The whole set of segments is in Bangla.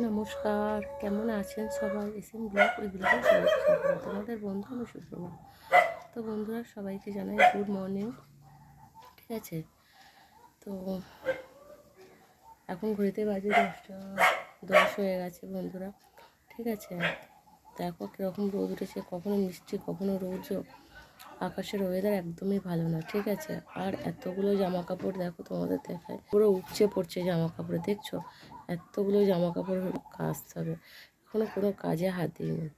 নমস্কার, কেমন আছেন সবাই? এসএম ব্লগ সবাইকে স্বাগত তোমাদের বন্ধু আমি সুপ্রভা। তো বন্ধুরা, সবাইকে জানাই গুড মর্নিং। ঠিক আছে? তো এখন ঘুরিতে বাজে দশটা, দশ হয়ে গেছে বন্ধুরা। ঠিক আছে? দেখো কীরকম রোদ উঠেছে, কখনো মিষ্টি, কখনো রোদ আকাশের ওয়েদার একদমই ভালো না, ঠিক আছে? আর এতগুলো জামা কাপড় দেখো তোমাদের দেখায়। পুরো উপচে পড়ছে জামা কাপড় দেখছ? এতগুলো জামা কাপড় কাচতে হবে। এখনও কোনো কাজে হাত দিইনি।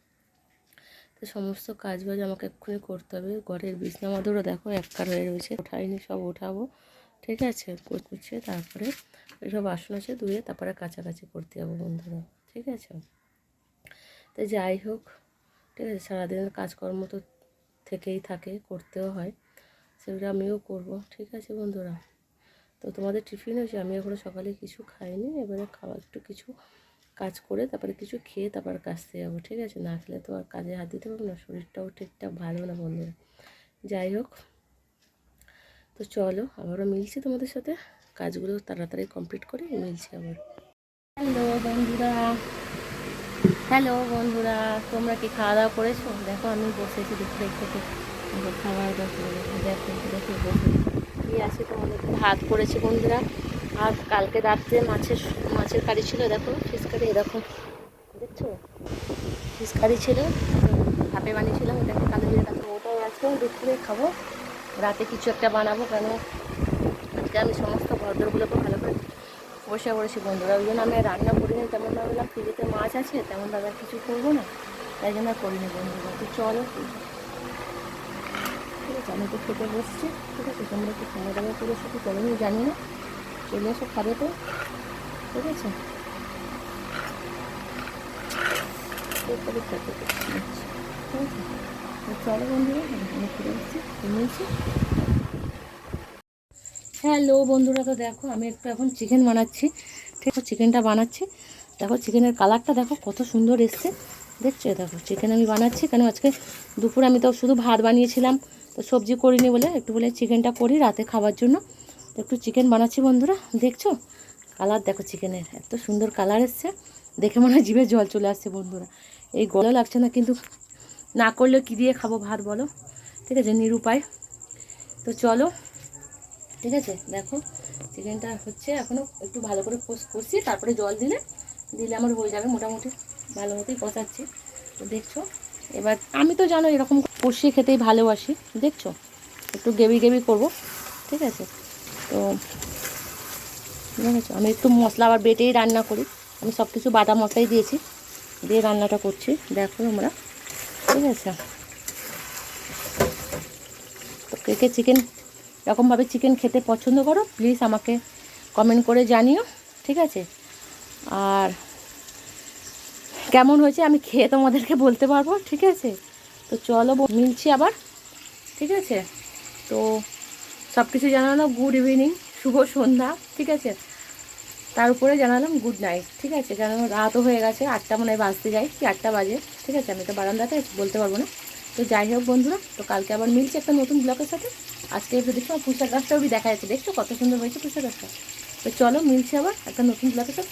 তো সমস্ত কাজ বাজ আমাকে এক্ষুনি করতে হবে। ঘরের বিছনা মাদুরও দেখো এককার হয়ে রয়েছে। ওঠাইনি সব ওঠাবো ঠিক আছে? কুচে তারপরে এসব বাসন আছে, ধুয়ে তারপরে কাছাকাছি করতে যাব বন্ধুরা, ঠিক আছে? তো যাই হোক, ঠিক আছে? সারাদিনের কাজকর্ম তো থেকেই থাকে, করতেও হয়। সেগুলো আমিও করব। ঠিক আছে বন্ধুরা? তো তোমাদের টিফিন হয়েছে, আমি এখনও সকালে কিছু খাইনি। এবারে খাওয়া একটু কিছু কাজ করে, তারপরে কিছু খেয়ে তারপর কাজতে যাব। ঠিক আছে? না খেলে তো আর কাজে হাত দিতে পারব না, শরীরটাও ঠিকঠাক ভালো না বন্ধুরা। যাই হোক, তো চলো, আবারও মিলছি তোমাদের সাথে। কাজগুলো তাড়াতাড়ি কমপ্লিট করে, মিলছি আবার। হ্যালো বন্ধুরা হ্যালো বন্ধুরা, তোমরা কি খাওয়া দাওয়া করেছ? দেখো, আমি বসেছি দুপুরে থেকে খাবার দেখো দেখো দেখো, বসে। কি আছে তোমাদের। ভাত করেছি বন্ধুরা। আর কালকে রাত্রে মাছের মাছের কারি ছিল, দেখো ফিস কারি দেখো। দেখছ? ফিস কারি ছিল, ভাপে বানিয়েছিলাম ওটাকে কালো জিরে কাছে ওটাও আছে দুপুরে খাব। রাতে কিছু একটা বানাবো কেন? আজকে আমি সমস্ত ভদ্রগুলোকে ভালো করে বসে পড়েছি বন্ধুরা, ওই জন্য আমি রান্না করিনি তেমন ভাবলাম ফ্রিজেতে মাছ আছে তেমনভাবে আর কিছু করব না, তাই জন্য করিনি বন্ধুরা। তো চলো, ঠিক আছে, আমি তো খেতে বসছি, ঠিক আছে, তোমরা একটু খাওয়া দাওয়া করে চলো আমি জানি না, চলে এসো খাবে তো, ঠিক আছে? ঠিক আছে? চলো বন্ধুরা, আমি ফিরে এসেছি ঘুমিয়েছি। হ্যালো বন্ধুরা, তো দেখো আমি একটু এখন চিকেন বানাচ্ছি। ঠিক চিকেনটা বানাচ্ছি। দেখো চিকেনের কালারটা দেখো কত সুন্দর এসছে। দেখছ? দেখো চিকেন আমি বানাচ্ছি। কেন? আজকে দুপুরে আমি তো শুধু ভাত বানিয়েছিলাম। তো সবজি করিনি বলে, একটু বলে চিকেনটা করি রাতে খাবার জন্য। তো একটু চিকেন বানাচ্ছি বন্ধুরা, দেখছ? কালার দেখো চিকেনের এত সুন্দর কালার এসছে। দেখে মনে হয় জিভে জল চলে আসছে বন্ধুরা। এই গলা লাগছে না, কিন্তু না করলে কী দিয়ে খাব ভাত বলো? ঠিক আছে, নিরুপায়। তো চলো ঠিক আছে? দেখো, চিকেনটা হচ্ছে এখনও একটু ভালো করে কষ- কষি তারপরে জল দিলে দিলে আমার হয়ে যাবে মোটামুটি ভালো মতোই কষাচ্ছি। তো দেখছ? এবার আমি তো জানো এরকম কষিয়ে খেতেই ভালোবাসি, দেখছ? একটু গেবি গেবি করব, ঠিক আছে? তো দেখেছ আমি একটু মশলা আবার বেটেই রান্না করি। আমি সব কিছু বাটা মশলাই দিয়েছি, দিয়ে রান্নাটা করছি, দেখো আমরা ঠিক আছে? তো কে কে চিকেন এরকমভাবে চিকেন খেতে পছন্দ করো প্লিজ আমাকে কমেন্ট করে জানিও, ঠিক আছে? আর কেমন হয়েছে আমি খেয়ে তোমাদেরকে বলতে পারব, ঠিক আছে? তো চলো মিলছি আবার, ঠিক আছে? তো সব কিছু জানালাম গুড ইভিনিং শুভ সন্ধ্যা, ঠিক আছে? তার উপরে জানালাম গুড নাইট ঠিক আছে? কেন রাতও হয়ে গেছে, আটটা মনে হয় বাজতে যাই কি আটটা বাজে, ঠিক আছে? আমি তো বারান্দাতে বলতে পারব না। তো যাই হোক বন্ধুরা, তো কালকে আবার মিলছি একটা নতুন ব্লকের সাথে। আজকে দেখছ আমার পুষার গাছটাও দেখা যাচ্ছে। দেখছ কত সুন্দর হয়েছে পুষা গাছটা? তো চলো মিলছে আবার একটা নতুন ব্লগে তো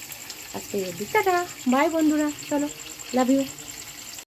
আজকে টাটা। বাই বন্ধুরা, চলো। Love you